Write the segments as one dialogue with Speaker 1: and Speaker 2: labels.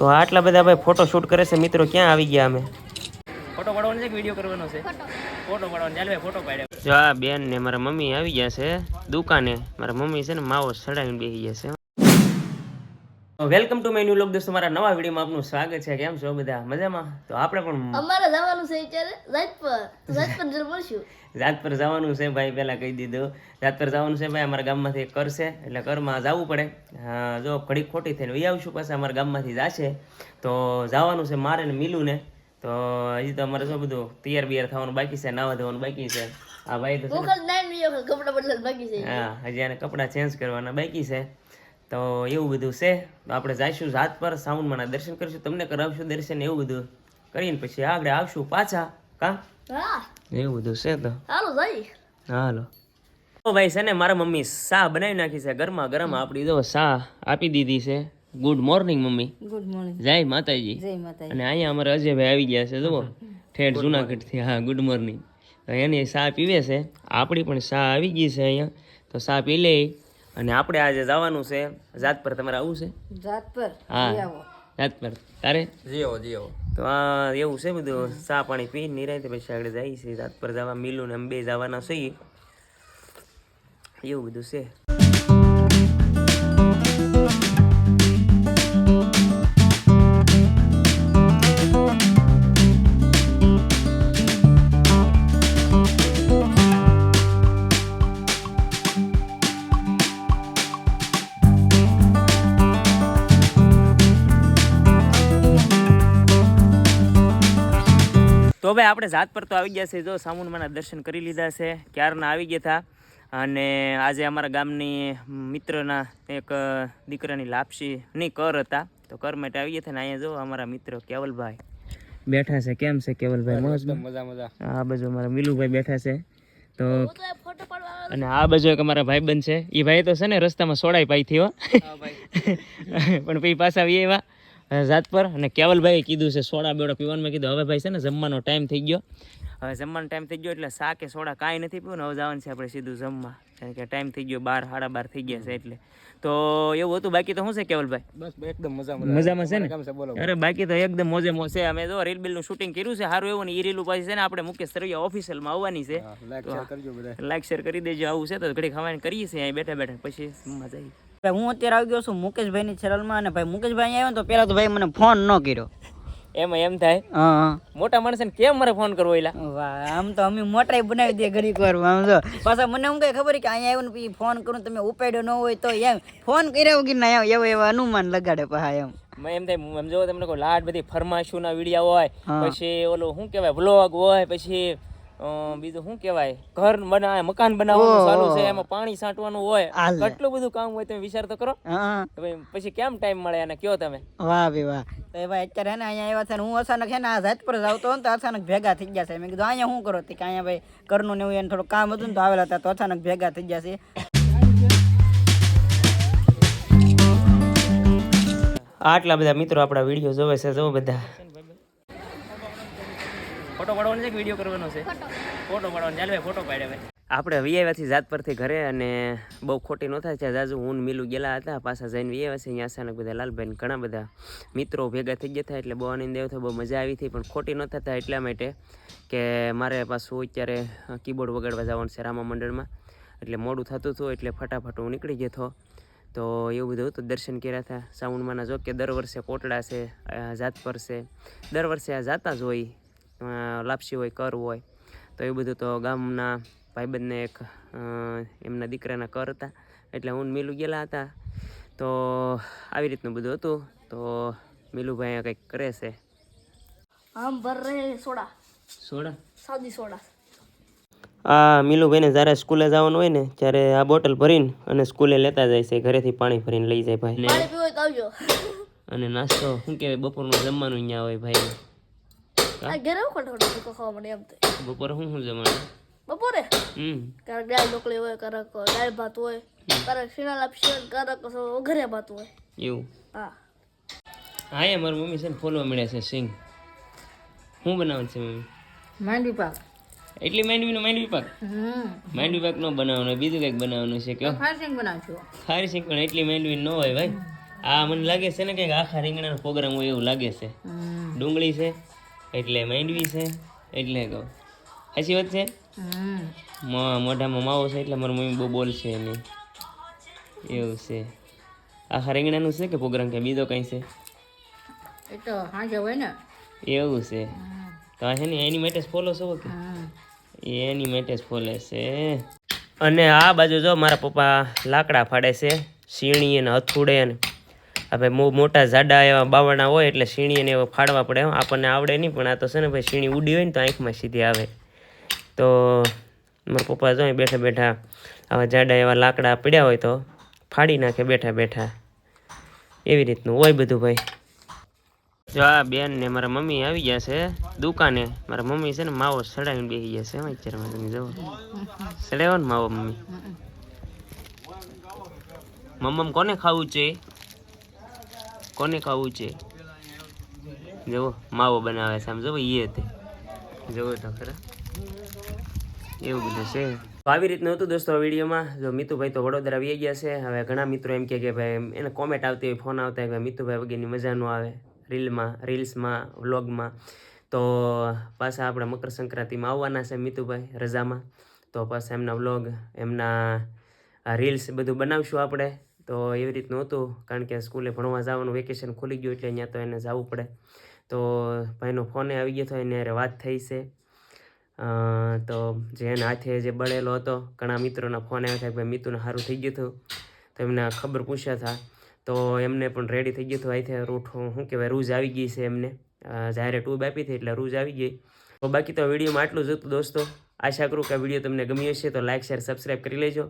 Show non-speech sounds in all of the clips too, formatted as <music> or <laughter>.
Speaker 1: તો આટલા બધા ભાઈ ફોટો શૂટ કરે છે મિત્રો ક્યાં આવી ગયા અમે? ફોટો પાડવાનો છે કે વીડિયો કરવાનો છે? ફોટો પાડવાનો. ચાલ ભાઈ ફોટો પાડ્યો. જો આ બેન ને મારા મમ્મી આવી ગયા છે દુકાને. મારા મમ્મી છે ને માવો સડાવીને બેસી ગયા છે. Welcome to my new vlog દોસ્તો મારા નવા વિડીયોમાં આપનું સ્વાગત છે. કેમ છો બધા? મજામાં? તો આપણે પણ
Speaker 2: અમારે જવાનું છે અત્યારે જાત પર.
Speaker 1: જાત <laughs> પર જવાનું છે ભાઈ પહેલા કહી દીધું. જાત પર જવાનું છે ભાઈ અમારા ગામમાંથી એક કર છે એટલે કરમાં જવું પડે. જો ઘડી ખોટી થઈને વહી આવશું પાછા અમારા ગામમાંથી જશે. તો જવાનું છે મારે ને મિલું ને તો હજી તો અમારે શું બધું તૈયાર બિયાર થવાનું બાકી છે નાવા ધોવાનું બાકી છે. આ ભાઈ તો
Speaker 2: કપડા બદલાત બાકી છે.
Speaker 1: હા હજી આને કપડાં ચેન્જ કરવાના બાકી છે. તો એવું બધું છે. તો આપણે જઈશું જાત પર સાઉન્ડમાંના દર્શન કરીશું. તમને કરાવશું દર્શન એવું બધું. કરીને પછી આગળ આવશું પાછા. કા? એવું બધું છે તો.
Speaker 2: હાલો ભાઈ
Speaker 1: હાલો. તો ભાઈ છે ને મારા મમ્મી શા બનાવી નાખી છે ગરમા ગરમ આપણી જો સા આપી દીધી છે. Good morning mummy.
Speaker 2: Good morning
Speaker 1: જય માતાજી.
Speaker 2: જય માતાજી.
Speaker 1: અને અહીંયા અમારા અજયભાઈ આવી ગયા છે જુઓ. ઠેઠ જુનાગઢથી. હા ગુડ મોર્નિંગ તો એની શા પીવે છે. આપણી પણ શા આવી ગઈ છે અહીંયા. તો શા પી લે. અને આપણે આજે જવાનું છે જાત પર તમારે આવું છે?
Speaker 2: જાત પર
Speaker 1: હા જાત પર તારે?
Speaker 3: જીઓ જીઓ
Speaker 1: તો આ એવું છે બધું ચા પાણી પી નિરાયતે પછી આગળ જાય છે જાત પર જવા મિલું ને અંબે બે જવાના છીએ એવું બધું છે. તો ભાઈ આપણે જાત પર તો આવી ગયા છે. જો સામુનમાના દર્શન કરી લીધા છે. ક્યારના આવી ગયા હતા. અને આજે અમારા ગામની મિત્રના એક દીકરાની લાપસીની કર હતા. તો કર માટે આવી ગયા હતા ને અહીંયા જો અમારા મિત્ર કેવલભાઈ બેઠા છે. કેમ છે કેવલભાઈ? મોજ
Speaker 3: મજા મજા.
Speaker 1: આ બાજુ અમારા મિલુભાઈ બેઠા છે. તો અને આ બાજુ એક અમારા ભાઈબંધ છે. એ ભાઈ તો છે ને રસ્તામાં સોડાઈ પાઈ થયો. <laughs> પણ પછી પાછા આવી એવા જાત પર. અને કેવલભાઈએ કીધું છે સોડા બેડા પીવાનું. મેં કીધું હવે ભાઈ છે ને જમવાનો ટાઈમ થઈ ગયો. હવે જમવાનો ટાઈમ થઈ ગયો એટલે સા કે સોડા કાંઈ નથી પીવું ને હવે જવાનું છે આપણે સીધું જમવા. કારણ કે ટાઈમ થઈ ગયો બાર સાડા બાર થઈ ગયા છે એટલે. તો એવું હતું. બાકી તો શું છે કેવલભાઈ?
Speaker 3: બસ એકદમ મજા
Speaker 1: મજામાં છે ને?
Speaker 3: બોલો.
Speaker 1: અરે બાકી તો એકદમ મોજે મોજ છે. અમે જો રીલ બિલનું શૂટિંગ કર્યું છે સારું એવું ને એ રીલું પાછી છે ને આપણે મુકેશ સરવૈયા ઓફિશિયલમાં આવવાની છે.
Speaker 3: લાઈક શેર
Speaker 1: કરી દેજો આવું છે તો ઘડી ખાવાની કરીએ છીએ અહીં બેઠા બેઠા પછી જમવા જઈએ.
Speaker 4: હું અત્યારે આવી ગયો છું મુકેશભાઈની ચેનલમાં અને ભાઈ મુકેશભાઈ આવ્યો તો પહેલા તો ભાઈ મને ફોન ન કર્યો.
Speaker 1: એમ એમ થાય?
Speaker 4: હા
Speaker 1: મોટા માણસને કેમ મારે ફોન કરવો એલા?
Speaker 4: વાહ આમ તો અમે મોટા બનાવી દઈએ ઘડીક વાર આમ તો. પાછા મને એમ કઈ ખબર કે અહીંયા આવ્યો ને પછી ફોન કરું તમે ઉપાડ્યો ન હોય તો એમ. ફોન કર્યા કે ના એવો એવો અનુમાન લગાડે પહા એમ.
Speaker 1: એમ થાય એમ જો તમને કોઈ લાડ બધી ફરમાશોના વિડીયા હોય પછી ઓલું શું કહેવાય વ્લોગ હોય પછી બીજું શું કહેવાય? ઘર બનાવે મકાન બનાવવાનું ચાલુ છે એમાં પાણી છાંટવાનું હોય. કેટલું બધું કામ હોય તમે વિચાર તો કરો. પછી કેમ ટાઈમ મળે અને કયો તમે?
Speaker 4: વાહ ભાઈ વાહ. તો એ ભાઈ અત્યારે હે ને અહીંયા આવ્યા છે હું અચાનક છે ને આ જાત પર જ આવતો હતો ને તો અચાનક ભેગા થઈ ગયા છે. મેં કીધું અહીંયા શું કરો? તે કે અહીંયા ભાઈ ઘરનું ને એવું એને થોડું કામ હતું ને તો આવેલા હતા તો અચાનક ભેગા થઈ ગયા છે.
Speaker 1: આટલા બધા મિત્રો આપણા વીડિયો જોવે છે જો બધા. ફોટો પાડવાનો છે કે વીડિયો કરવાનો છે? ફોટો. પાડવાનો. ચાલ ભાઈ ફોટો પાડે ભાઈ આપણે વિયાવાથી જાત પરથી ઘરે અને બહુ ખોટી ન થાય. ત્યાં જાજુ હું મિલું ગયેલા હતા પાછા જઈને વિયાવા છે અહીંયા અચાનક બધા લાલભાઈને ઘણા બધા મિત્રો ભેગા થઈ ગયા હતા એટલે બહુ આનંદ આવ્યો બહુ મજા આવી હતી પણ ખોટી ન થતા એટલા માટે કે મારે પાછું અત્યારે કીબોર્ડ વગાડવા જવાનું છે રામા મંડળમાં. એટલે મોડું થતું હતું એટલે ફટાફટ હું નીકળી ગયો હતો તો એવું બધું હતું. દર્શન કર્યા હતા. સાઉન્ડમાંના જો કે દર વર્ષે કોટડા છે જાત પર છે. દર વર્ષે આ જાતા જ હોય. લાપસી હોય કર હોય તો એ બધું તો ગામના ભાઈબંધને એક એમના દીકરાના કર હતા. એટલે હું મિલું ગયેલા હતા. તો આવી રીતનું બધું હતું. તો મિલુભાઈ અહીંયા કંઈક કરે છે.
Speaker 2: આમ ભર રહે સોડા.
Speaker 1: સોડા?
Speaker 2: સાદી સોડા.
Speaker 1: આ મિલુભાઈને જ્યારે સ્કૂલે જવાનું હોય ને ત્યારે આ બોટલ ભરીને અને સ્કૂલે લેતા જાય છે. ઘરેથી પાણી ભરીને લઈ જાય ભાઈ. અને નાસ્તો શું કહેવાય? બપોરનું જમવાનું અહીંયા હોય ભાઈ.
Speaker 2: આ ઘરે ખાવા એમ તો.
Speaker 1: બપોરે શું શું જમવાનું?
Speaker 2: બપોરે?
Speaker 1: હમ.
Speaker 2: ક્યારેક દાળ ઢોકળી હોય ક્યારેક દાળ ભાત હોય ક્યારેક શીણા લાપસી હોય વઘારે ભાત હોય.
Speaker 1: એવું?
Speaker 2: હા.
Speaker 1: હા એ મારી મમ્મી છે ને ફોલવા મળ્યા છે સિંગ. શું બનાવવાનું છે મમ્મી?
Speaker 4: માંડવી પાક
Speaker 1: એટલી માંડવીનો માંડવી પાક માંડવી પાક નો બનાવવાનો બીજું કંઈક બનાવવાનું છે કયો?
Speaker 4: ફારસિંગ બનાવજો.
Speaker 1: ખારી સિંગ પણ એટલી માંડવી ન હોય ભાઈ. આ મને લાગે છે ને કંઈક આખા રીંગણાનો પ્રોગ્રામ હોય એવું લાગે છે. ડુંગળી છે એટલે માંડવી છે એટલે કહું સાચી વાત છે? મોઢામાં માવો છે એટલે મારી મમ્મી બહુ બોલશે નહીં એવું છે. આખા રીંગણાનું છે કે પ્રોગ્રામ કે બીજો કંઈ છે?
Speaker 4: એ તો સાંજે હોય ને.
Speaker 1: એવું છે. તો છે ને એની માટે જ ફોલો છો કે? એની માટે જ ફોલે છે. અને આ બાજુ જો મારા પપ્પા લાકડા ફાડે છે સીણી અને હથુડે ને બહુ મોટા જાડા એવા બાવણા હોય એટલે સીણી ને એવા ફાડવા પડે આપણને આવડે નહીં, પણ આ તો છે ને ભાઈ શીણી ઉડી હોય ને તો આંખમાં સીધી આવે. તો મારા પપ્પા જો બેઠા બેઠા આવા જાડા એવા લાકડા પડ્યા હોય તો ફાડી નાખે બેઠા બેઠા. એવી રીતનું હોય બધું ભાઈ. જો આ બેન ને મારા મમ્મી આવી ગયા છે દુકાને. મારા મમ્મી છે ને માવો સડાવીને બેસી ગયા છે અત્યારમાં તમે જવો સડાવ્યો ને માવો મમ્મી. મમ્મ કોને ખાવું છે? કોને ખાવું છે? જુઓ, માવો બનાવે છે આમ, જુઓ એ તે. જુઓ તો ખરા. એવું બધું છે. આવી રીતનું હતું દોસ્તો વિડીયોમાં. જો મિતુભાઈ તો વડોદરા આવી ગયા છે. હવે ઘણા મિત્રો એમ કે ભાઈ એને કોમેન્ટ આવતી હોય ફોન આવતા હોય મિતુભાઈ વગેરેની મજા ન આવે રીલમાં, રીલ્સમાં વ્લોગમાં તો પાછા આપણે મકર સંક્રાંતિમાં આવવાના છે મિતુભાઈ રજામાં. તો પાછા એમના વ્લોગ એમના રીલ્સ બધું બનાવશું આપણે. તો એવી રીતનું હતું, કારણ કે સ્કૂલે ભણવા જવાનું વેકેશન ખુલી ગયું એટલે અહીંયા તો એને જવું પડે. તો ભાઈનો ફોને આવી ગયો હતો એને વાત થઈ છે. તો જે એના હાથે જે બળેલો હતો, ઘણા મિત્રોના ફોન આવ્યા હતા ભાઈ મિતુને સારું થઈ ગયું હતું. તો એમને ખબર પૂછ્યા હતા. તો એમને પણ રેડી થઈ ગયું હતું. અહીંથી રૂટ શું કહેવાય, રૂઝ આવી ગઈ છે એમને. જાહેર ટ્યુબ આપી હતી એટલે રૂઝ આવી ગઈ. તો બાકી તો વિડીયોમાં આટલું જ હતું દોસ્તો. આશા કરું કે આ વીડિયો તમને ગમ્યો હશે તો લાઇક શેર સબસ્ક્રાઈબ કરી લેજો.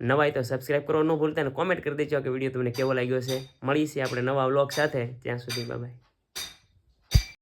Speaker 1: નવાય તો સબસ્ક્રાઈબ કરવાનું ન ભૂલતા અને કોમેન્ટ કરી દેજો કે વીડિયો તમને કેવો લાગ્યો છે. મળીશું આપણે નવા વ્લોગ સાથે. ત્યાં સુધી બાય